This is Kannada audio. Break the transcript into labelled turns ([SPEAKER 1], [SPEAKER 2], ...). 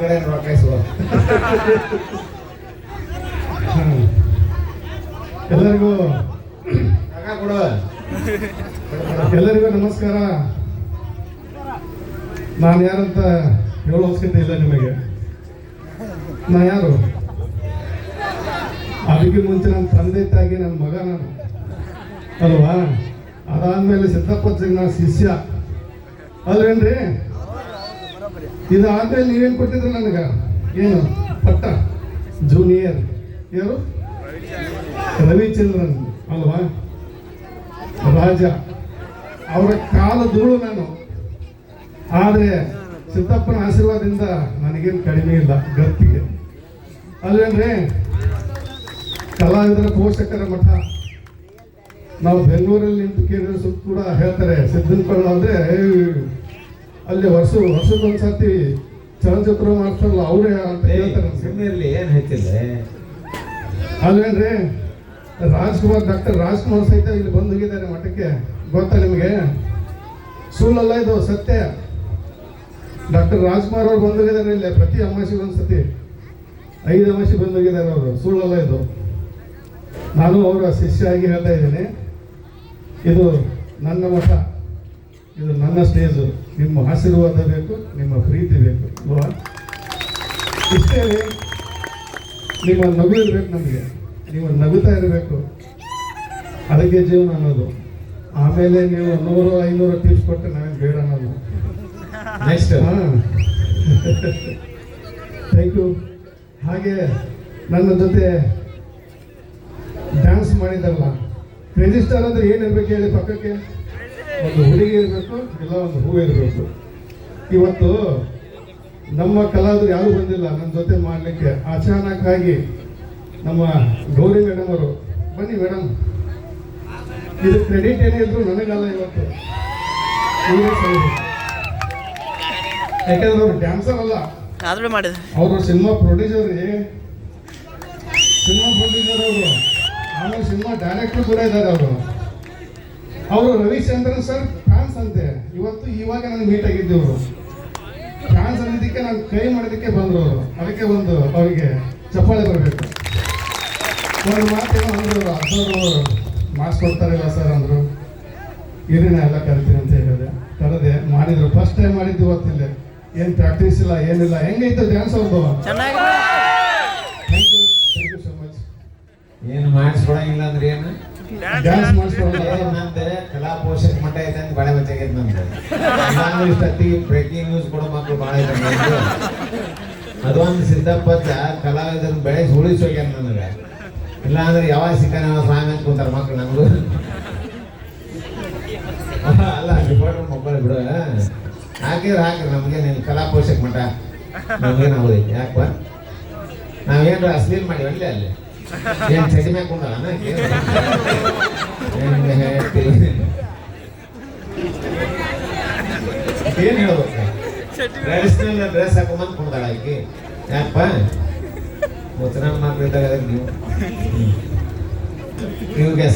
[SPEAKER 1] ಕಡೆ ರೊಕ್ಕ
[SPEAKER 2] ಎಲ್ಲರಿಗೂ ಎಲ್ಲರಿಗೂ ನಮಸ್ಕಾರ. ನಾನು ಯಾರಂತ ಹೇಳೋ ಅವಶ್ಯಕತೆ ಇಲ್ಲ ನಿಮಗೆ. ನಾ ಯಾರು? ಅದಕ್ಕೆ ಮುಂಚೆ ನನ್ನ ತಂದೆ ತಾಗಿ ನನ್ನ ಮಗ ನಾನು. ಅಲ್ವಾ? ಅದಾದ್ಮೇಲೆ ಸಿದ್ದಪ್ಪಜ್ಜಿಗೆ ನಾನು ಶಿಷ್ಯ. ಅಲ್ವೇನ್ರಿ? ಇದಾದ್ಮೇಲೆ ನೀವೇನು ಕೊಟ್ಟಿದ್ರಿ ನನಗೆ? ಏನು? ಪಟ್ಟ? ಜೂನಿಯರ್ ಯಾರು? ರವಿಚಂದ್ರನ್. ಅಲ್ವಾ? ರಾಜ. ಅವರ ಕಾಲ ಧೂಳು ನಾನು. ಆದರೆ ಸಿದ್ದಪ್ಪನ ಆಶೀರ್ವಾದದಿಂದ ನನಗೇನು ಕಡಿಮೆ ಇಲ್ಲ ಗತ್ತಿಗೆ ಅಲ್ವೇನ್ರಿ? ಕಲಾವಿದರ ಪೋಷಕರ ಮಠ. ನಾವು ಬೆಂಗಳೂರಲ್ಲಿ ನಿಂತು ಕೇಳಿದ್ರೆ ಸುತ್ತ ಕೂಡ ಹೇಳ್ತಾರೆ ಸಿದ್ದನಕೊಳ್ಳ ಅಂದರೆ ಅಲ್ಲಿ ವರ್ಷ ವರ್ಷದೊಂದು ಸರ್ತಿ ಚಲನಚಿತ್ರ ಮಾಡ್ತಾರಲ್ಲ ಅವರೇ ಅಂತ ಹೇಳ್ತಾರೆ. ನಮ್ಗೆ.
[SPEAKER 1] ಏನು ಏನ್ ಹೆಚ್ಚಿಲ್ಲ
[SPEAKER 2] ಅಲ್ವೇನ್ರಿ ರಾಜ್ಕುಮಾರ್ ಡಾಕ್ಟರ್ ರಾಜ್ಕುಮಾರ್ ಸಹಿತ ಇಲ್ಲಿ ಬಂದು ಹೋಗಿದ್ದಾರೆ ಮಠಕ್ಕೆ. ಗೊತ್ತಾ ನಿಮಗೆ? ಸುಳ್ಳಲ್ಲ ಇದು ಸತ್ಯ. ಡಾಕ್ಟರ್ ರಾಜ್ಕುಮಾರ್ ಅವ್ರು ಬಂದು ಹೋಗಿದ್ದಾರೆ ಇಲ್ಲಿ ಪ್ರತಿ ಅಮಾಸೆಗೆ ಒಂದು ಸತಿ ಐದು ಅಮಾಸಿ ಬಂದು ಹೋಗಿದ್ದಾರೆ ಅವರು ಸುಳ್ಳಲ್ಲ ಇದು. ನಾನು ಅವರ ಶಿಷ್ಯಾಗಿ ಹೇಳ್ತಾ ಇದ್ದೀನಿ. ಇದು ನನ್ನ ಮಠ. ಇದು ನನ್ನ ಸ್ಟೇಜು. ನಿಮ್ಮ ಆಶೀರ್ವಾದ ಬೇಕು ನಿಮ್ಮ ಪ್ರೀತಿ ಬೇಕು. ಅಲ್ವಾ ಇಷ್ಟೇ. ನಿಮ್ಮ ನಗು ಇರಬೇಕು ನಮಗೆ. ನೀವು ನಗುತ್ತಾ ಇರಬೇಕು. ಅದಕ್ಕೆ ಜೀವನ ಅನ್ನೋದು. ಆಮೇಲೆ ನೀವು ನೂರು ಐನೂರು ಟಿಪ್ಸ್ ಕೊಟ್ಟರೆ ನಾವೇನು ಬೇಡ ಅನ್ನೋದು.
[SPEAKER 1] ನೆಕ್ಸ್ಟ್
[SPEAKER 2] ಥ್ಯಾಂಕ್ ಯು ಹಾಗೆ ನನ್ನ ಜೊತೆ ಡ್ಯಾನ್ಸ್ ಮಾಡಿದಾರಲ್ಲ ಕ್ರೇಜಿ ಸ್ಟಾರ್ ಏನು ಏನಿರ್ಬೇಕು ಹೇಳಿ ಪಕ್ಕಕ್ಕೆ? ಒಂದು ಹುಡುಗಿ ಇರಬೇಕು ಇಲ್ಲ ಒಂದು ಹೂವು ಇರಬೇಕು. ಇವತ್ತು ನಮ್ಮ ಕಲಾವಿದರು ಯಾರು ಬಂದಿಲ್ಲ ನನ್ನ ಜೊತೆ ಮಾಡಲಿಕ್ಕೆ. ಅಚಾನಕ್ ಆಗಿ ನಮ್ಮ ಗೌರಿ ಮೇಡಮ್ ಅವರು ಬನ್ನಿ ಮೇಡಮ್ ಇದು ಕ್ರೆಡಿಟ್ ಏನೇ ಇದ್ರು ನನಗಲ್ಲ ಇವತ್ತು. ಯಾಕಂದ್ರೆ ಅವ್ರು ಡ್ಯಾನ್ಸರ್ ಅಲ್ಲ. ಅವರು ಸಿನಿಮಾ ಪ್ರೊಡ್ಯೂಸರ್ ಸಿನಿಮಾ ಪ್ರೊಡ್ಯೂಸರ್ ಅವರು. ಆಮೇಲೆ ಸಿನಿಮಾ ಡೈರೆಕ್ಟರ್ ಕೂಡ ಇದ್ದಾರೆ ಅವರು. ಅವರು ರವಿಚಂದ್ರನ್ ಸರ್ ಫ್ಯಾನ್ಸ್ ಅಂತೆ. ಇವತ್ತು ಇವಾಗ ನನಗೆ ಮೀಟ್ ಆಗಿದ್ದೆವರು ಫ್ಯಾನ್ಸ್ ಅನ್ನೋದಕ್ಕೆ ನಾನು ಕೈ ಮಾಡೋದಕ್ಕೆ ಬಂದರು ಅವರು. ಅದಕ್ಕೆ ಒಂದು ಅವರಿಗೆ ಚಪ್ಪಾಳೆ ಬರಬೇಕು. ಒಂದು ಮಾತೇನೋ ಅಂದ್ರು ಅವರು. ಮಾಸ್ಕ್ ಕೊಡ್ತಾರಿಲ್ಲ ಸರ್ ಅಂದರು. ಏನೇನ ಎಲ್ಲ ಕರಿತೀನಿ ಅಂತ ಹೇಳಿದೆ. ಕರೆದೆ ಮಾಡಿದ್ರು. ಫಸ್ಟ್ ಟೈಮ್ ಮಾಡಿದ್ದು ಇವತ್ತಿಲ್ಲ ಏನು ಪ್ರಾಕ್ಟೀಸ್ ಇಲ್ಲ, ಏನಿಲ್ಲ. ಹೆಂಗೈತೆ ಡ್ಯಾನ್ಸ್ ಅವ್ರದ್ದು ಡ್ಯಾನ್ಸ್
[SPEAKER 1] ಕಲಾ ಪೋಷಕ ಮಠ ಇದೆ ಅಂತ ಬಾಳೆ ಬಚ್ಚಾಗೈತೆ ನಂದು ನಾನು ಇಷ್ಟೊತ್ತಿ ಬ್ರೇಕಿಂಗ್ ನ್ಯೂಸ್ ಕೊಡೋ ಮಕ್ಕಳು ಭಾಳ ಇದೆ. ಅದೊಂದು ಸಿದ್ದಪ್ಪ ಕಲಾವಿದರನ್ನ ಬೆಳೆಸಿ ಉಳಿಸಿ ಹೋಗ್ಯಾನ ನನಗೆ. ಇಲ್ಲ ಅಂದ್ರೆ ಯಾವಾಗ ಸಿಕ್ಕಾನ ಯಾವ ಸ್ವಾಮಿ ಅಂತ ಕುಂತಾರ ಮಕ್ಕಳು ನಮ್ದು. ಅಲ್ಲ ರಿಪೋರ್ಟರ್ ಮಕ್ಕಳು ಬಿಡು. ಹಾಕಿದ್ರೆ ಹಾಕಿದ್ರೆ ನಮ್ಗೆ ನೀನು ಕಲಾ ಪೋಷಕ ಮಠ. ನಮ್ಗೆ ನಾವು ಯಾಕಪ್ಪ? ನಾವೇನು ಅಶ್ಲೀಲ್ ಮಾಡಿ ಒಳ್ಳೆ ಅಲ್ಲಿ? ಏನ್ ಚಟಿ ಮ್ಯಾಗ ಕುಂದಲ್ಲ ಏನ್ ಹೇಳ್ಬೇಕು ಟ್ರೆಡಿಷನಲ್ ಡ್ರೆಸ್ ಹಾಕೊಂಬಂದು ಕುಂದಾಳ ಆಕಿ ಯಾಕಪ್ಪ ಮುತ್ತನ ಮಕ್ಳು ಇದ್ದಾಗ ನೀವು. ಇವ್ಗೆ